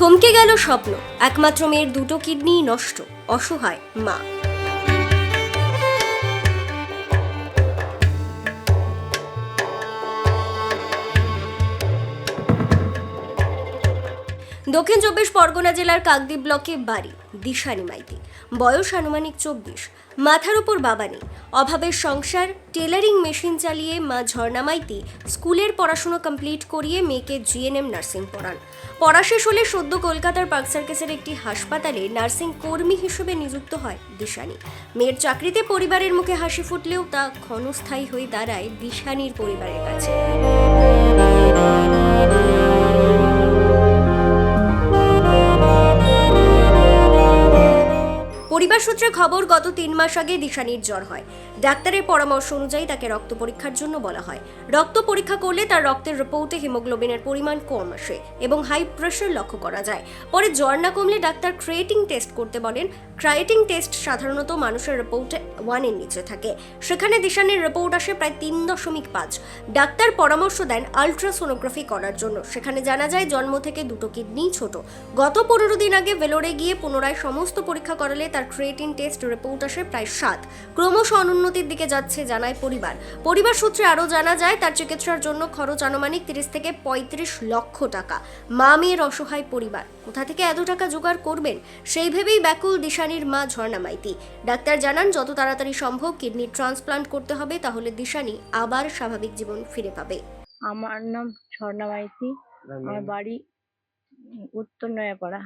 থমকে গেল স্বপ্ন। একমাত্র মেয়ের দুটো কিডনি নষ্ট অসহায় মা। দক্ষিণ চব্বিশ পরগনা জেলার কাকদ্বীপ ব্লকে বাড়ি দিশানি মাইতি বয়স আনুমানিক চব্বিশ। মাথার উপর বাবা নেই। অভাবের সংসার, টেলারিং মেশিন চালিয়ে মা ঝর্ণা মাইতি স্কুলের পড়াশুনো কমপ্লিট করিয়ে মেয়েকে জিএনএম নার্সিং পড়ান। পড়া শেষ হলে সদ্য কলকাতার পার্ক সার্কাসের একটি হাসপাতালে নার্সিং কর্মী হিসেবে নিযুক্ত হয় দিশানি। মেয়ের চাকরিতে পরিবারের মুখে হাসি ফুটলেও তা ক্ষণস্থায়ী হয়ে দাঁড়ায় দিশানির পরিবারের কাছে। সূত্রে খবর গত তিন মাস আগে দিশানির জ্বর হয়। ডাক্তারের পরামর্শ অনুযায়ী তাকে রক্ত পরীক্ষার জন্য বলা হয়। রক্ত পরীক্ষা করলে তার রক্তের রিপোর্টে হিমোগ্লোবিনের পরিমাণ কম আসে এবং হাই প্রেশার লক্ষ্য করা যায়। পরে জ্বর না কমলে ডাক্তার ক্রিয়েটিং টেস্ট করতে বলেন। ক্রাইটিং টেস্ট সাধারণত মানুষের রিপোর্টে ওয়ানের নিচে থাকে। সেখানে দিশানির রিপোর্ট আসে প্রায় তিন দশমিক পাঁচ। ডাক্তার পরামর্শ দেন আলট্রাসোনোগ্রাফি করার জন্য। সেখানে জানা যায়, জন্ম থেকে দুটো কিডনি ছোট। গত পনেরো দিন আগে ভেলোরে গিয়ে পুনরায় সমস্ত পরীক্ষা করালে তার ক্রিয়েটিন টেস্ট রিপোর্ট আসে প্রায় সাত। ক্রমশ অনুন্নতির দিকে যাচ্ছে জানায় পরিবার। পরিবার সূত্রে আরও জানা যায় তার চিকিৎসার জন্য খরচ আনুমানিক তিরিশ থেকে পঁয়ত্রিশ লক্ষ টাকা। মা মেয়ের অসহায় পরিবার। কোথা থেকে এত টাকা জোগাড় করবেন? সেই ভেবেই ব্যাকুল দিশানির মা ঝর্ণা মাইতি। ডাক্তার জানান যত তাড়াতাড়ি সম্ভব কিডনি ট্রান্সপ্লান্ট করতে হবে তাহলে দিশানি আবার স্বাভাবিক জীবন ফিরে পাবে। আমার নাম ঝর্ণা মাইতি। আমার বাড়ি উত্তর নয়াপাড়া।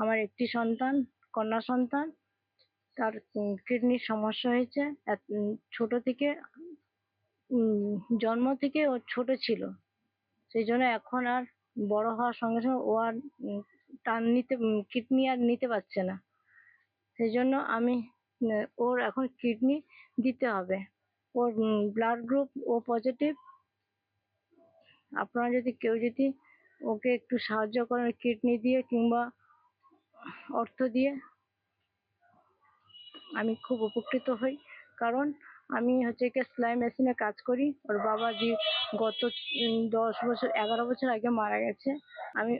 আমার একটি সন্তান কন্যা সন্তান। তার কিডনির সমস্যা হয়েছে। ছোট থেকে জন্ম থেকে ও ছোট ছিল। সেই জন্য এখন আর বড় হওয়ার সঙ্গে সঙ্গে ও আর টান নিতে কিডনি আর নিতে পারছে না। সেই জন্য আমি ওর এখন কিডনি দিতে হবে। ওর ব্লাড গ্রুপ ও পজিটিভ আপনারা যদি কেউ যদি ওকে একটু সাহায্য করেন কিডনি দিয়ে কিংবা অর্থ দিয়ে আমি খুব উপকৃত হই। কারণ আমি হচ্ছে কি সেলাই মেশিনে কাজ করি। ওর বাবা যে গত দশ বছর, এগারো বছর আগে মারা গেছে। আমি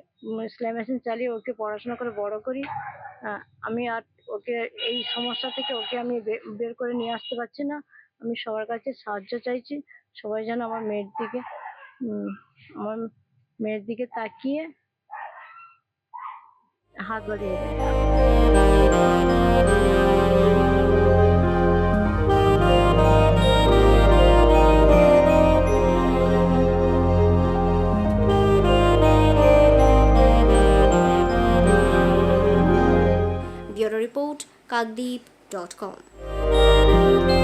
সেলাই মেশিন চালিয়ে ওকে পড়াশোনা করে বড় করি। আমি আর ওকে, এই সমস্যা থেকে ওকে আমি বের করে নিয়ে আসতে পারছি না। আমি সবার কাছে সাহায্য চাইছি। সবাই যেন আমার মেয়ের দিকে আমার মেয়ের দিকে তাকিয়ে হাত বাড়িয়ে দেয়। Report Kakdwip dot com